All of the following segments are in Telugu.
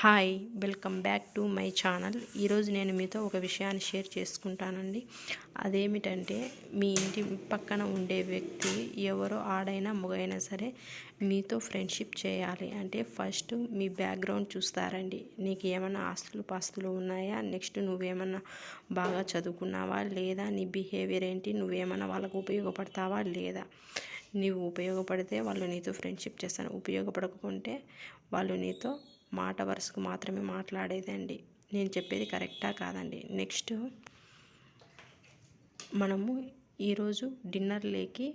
Hi welcome back to my channel. ఈరోజు నేను మీతో ఒక విషయాన్ని షేర్ చేసుకుంటానండి. అదేమిటంటే మీ ఇంటి పక్కన ఉండే వ్యక్తి ఎవరో ఆడైనా మగైనా సరే మీతో ఫ్రెండ్షిప్ చేయాలి. అంటే ఫస్ట్ మీ బ్యాక్గ్రౌండ్ చూస్తారండి. నీకు ఏమైనా ఆస్తులు పాస్తులు ఉన్నాయా? నెక్స్ట్ నువ్వేమన్నా బాగా చదువుకున్నావా? లేదా నీ బిహేవియర్ ఏంటి? నువ్వేమన్నా వాళ్ళకు ఉపయోగపడతావా? లేదా నీవు ఉపయోగపడితే వాళ్ళు నీతో ఫ్రెండ్షిప్ చేస్తారు. ఉపయోగపడకుంటే వాళ్ళు నీతో మాట వరుసకు మాత్రమే మాట్లాడేదండి. నేను చెప్పేది కరెక్టా కాదండి. నెక్స్ట్ మనము ఈరోజు డిన్నర్లేకి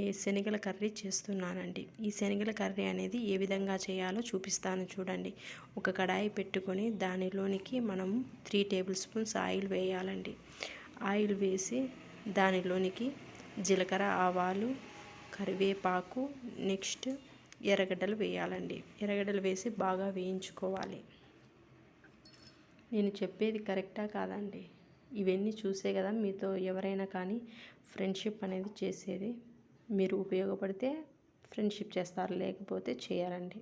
ఏ శనగల కర్రీ చేస్తున్నానండి. ఈ శనగల కర్రీ అనేది ఏ విధంగా చేయాలో చూపిస్తాను చూడండి. ఒక కడాయి పెట్టుకొని దానిలోనికి మనం త్రీ టేబుల్ స్పూన్స్ ఆయిల్ వేయాలండి. ఆయిల్ వేసి దానిలోనికి జీలకర్ర ఆవాలు కరివేపాకు నెక్స్ట్ ఎర్రగడ్డలు వేయాలండి. ఎర్రగడ్డలు వేసి బాగా వేయించుకోవాలి. నేను చెప్పేది కరెక్టా కాదండి. ఇవన్నీ చూసే కదా మీతో ఎవరైనా కానీ ఫ్రెండ్షిప్ అనేది చేసేది. మీరు ఉపయోగపడితే ఫ్రెండ్షిప్ చేస్తారు లేకపోతే చేయరండి.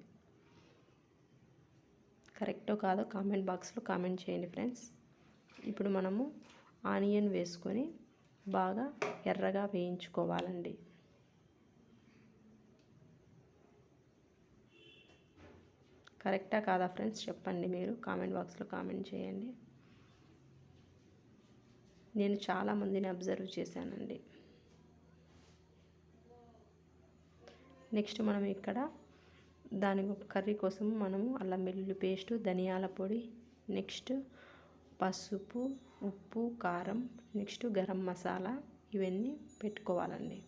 కరెక్టో కాదో కామెంట్ బాక్స్లో కామెంట్ చేయండి ఫ్రెండ్స్. ఇప్పుడు మనము ఆనియన్ వేసుకొని బాగా ఎర్రగా వేయించుకోవాలండి. కరెక్టా కాదా ఫ్రెండ్స్? చెప్పండి మీరు. కామెంట్ బాక్స్లో కామెంట్ చేయండి. నేను చాలామందిని అబ్జర్వ్ చేశానండి. నెక్స్ట్ మనం ఇక్కడ దాని కర్రీ కోసం మనము అల్లం వెల్లుల్లి పేస్టు ధనియాల పొడి నెక్స్ట్ పసుపు ఉప్పు కారం నెక్స్ట్ గరం మసాలా ఇవన్నీ పెట్టుకోవాలండి.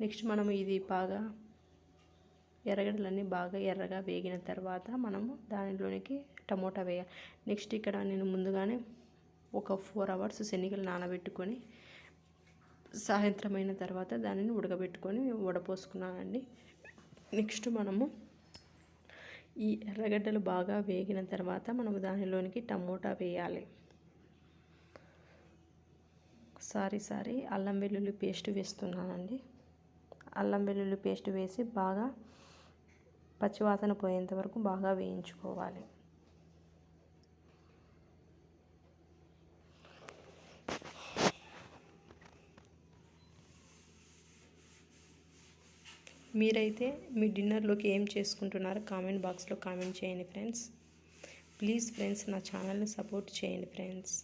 నెక్స్ట్ మనం ఇది బాగా ఎర్రగడ్డలన్నీ బాగా ఎర్రగా వేగిన తర్వాత మనము దానిలోనికి టమోటా వేయాలి. నెక్స్ట్ ఇక్కడ నేను ముందుగానే ఒక ఫోర్ అవర్స్ శనగలు నానబెట్టుకొని సాయంత్రం అయిన తర్వాత దానిని ఉడకబెట్టుకొని వడపోసుకున్నానండి. నెక్స్ట్ మనము ఈ ఎర్రగడ్డలు బాగా వేగిన తర్వాత మనము దానిలోనికి టమోటా వేయాలి. సారీ సారీ అల్లం వెల్లుల్లి పేస్ట్ వేస్తున్నానండి. అల్లం వెల్లుల్లి పేస్ట్ వేసి బాగా పచ్చివాసన పోయేంత వరకు బాగా వేయించుకోవాలి. మీరైతే మీ డిన్నర్లోకి ఏం చేసుకుంటున్నారో కామెంట్ బాక్స్లో కామెంట్ చేయండి ఫ్రెండ్స్. ప్లీజ్ ఫ్రెండ్స్ నా ఛానల్ని సపోర్ట్ చేయండి ఫ్రెండ్స్.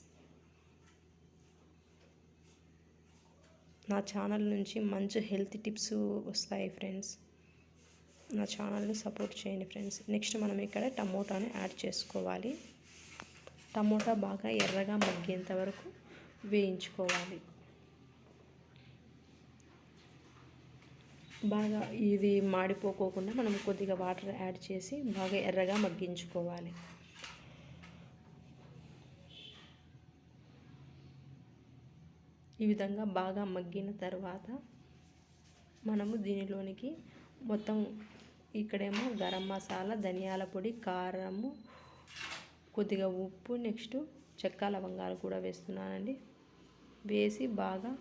నా ఛానల్ నుంచి మంచి హెల్త్ టిప్స్ వస్తాయి ఫ్రెండ్స్. నా ఛానల్ని సపోర్ట్ చేయండి ఫ్రెండ్స్. నెక్స్ట్ మనం ఇక్కడ టమోటాని యాడ్ చేసుకోవాలి. టమోటా బాగా ఎర్రగా మగ్గేంత వరకు వేయించుకోవాలి. బాగా ఇది మాడిపోకోకుండా మనం కొద్దిగా వాటర్ యాడ్ చేసి బాగా ఎర్రగా మగ్గించుకోవాలి. ఈ విధంగా బాగా మగ్గిన తర్వాత మనము దీనిలోనికి మొత్తం ఇక్కడేమో గరం మసాలా ధనియాల పొడి కారము కొద్దిగా ఉప్పు నెక్స్ట్ చెక్క లవంగాలు కూడా వేస్తున్నానండి. వేసి బాగా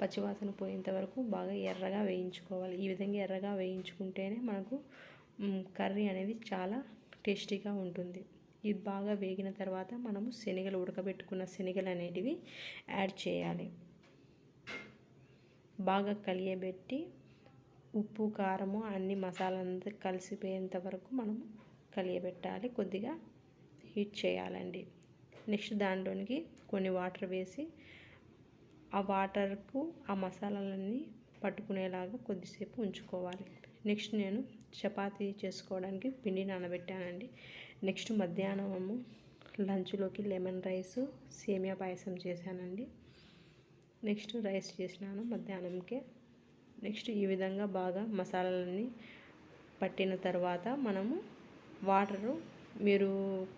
పచ్చివాసన పోయేంత వరకు బాగా ఎర్రగా వేయించుకోవాలి. ఈ విధంగా ఎర్రగా వేయించుకుంటేనే మనకు కర్రీ అనేది చాలా టేస్టీగా ఉంటుంది. ఇది బాగా వేగిన తర్వాత మనము శనగలు ఉడకబెట్టుకున్న శనగలు అనేటివి యాడ్ చేయాలి. బాగా కలియబెట్టి ఉప్పు కారము అన్ని మసాలంతా కలిసిపోయేంత వరకు మనం కలియబెట్టాలి. కొద్దిగా హీట్ చేయాలండి. నెక్స్ట్ దాంట్లోనికి కొన్ని వాటర్ వేసి ఆ వాటర్కు ఆ మసాలాలన్నీ పట్టుకునేలాగా కొద్దిసేపు ఉంచుకోవాలి. నెక్స్ట్ నేను చపాతీ చేసుకోవడానికి పిండి నానబెట్టానండి. నెక్స్ట్ మధ్యాహ్నము లంచ్లోకి లెమన్ రైస్ సేమియా పాయసం చేశానండి. నెక్స్ట్ రైస్ చేసినాను మధ్యాహ్నంకే. నెక్స్ట్ ఈ విధంగా బాగా మసాలాలన్నీ పట్టిన తర్వాత మనము వాటరు మీరు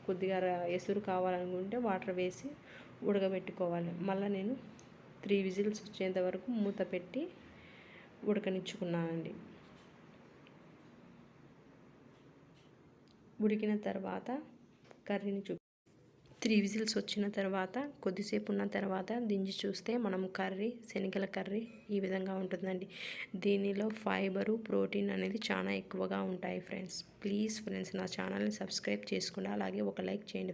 కొద్దిగా ఎసురు కావాలనుకుంటే వాటర్ వేసి ఉడకబెట్టుకోవాలి. మళ్ళీ నేను త్రీ విజిల్స్ వచ్చేంత వరకు మూత పెట్టి ఉడకనిచ్చుకున్నానండి. ఉడికిన తర్వాత కర్రీని చూ త్రీ విజిల్స్ వచ్చిన తర్వాత కొద్దిసేపు ఉన్న తర్వాత దించి చూస్తే మనం కర్రీ శనగల కర్రీ ఈ విధంగా ఉంటుందండి. దీనిలో ఫైబరు ప్రోటీన్ అనేది చాలా ఎక్కువగా ఉంటాయి ఫ్రెండ్స్. ప్లీజ్ ఫ్రెండ్స్ నా ఛానల్ని సబ్స్క్రైబ్ చేసుకుని అలాగే ఒక లైక్ చేయండి.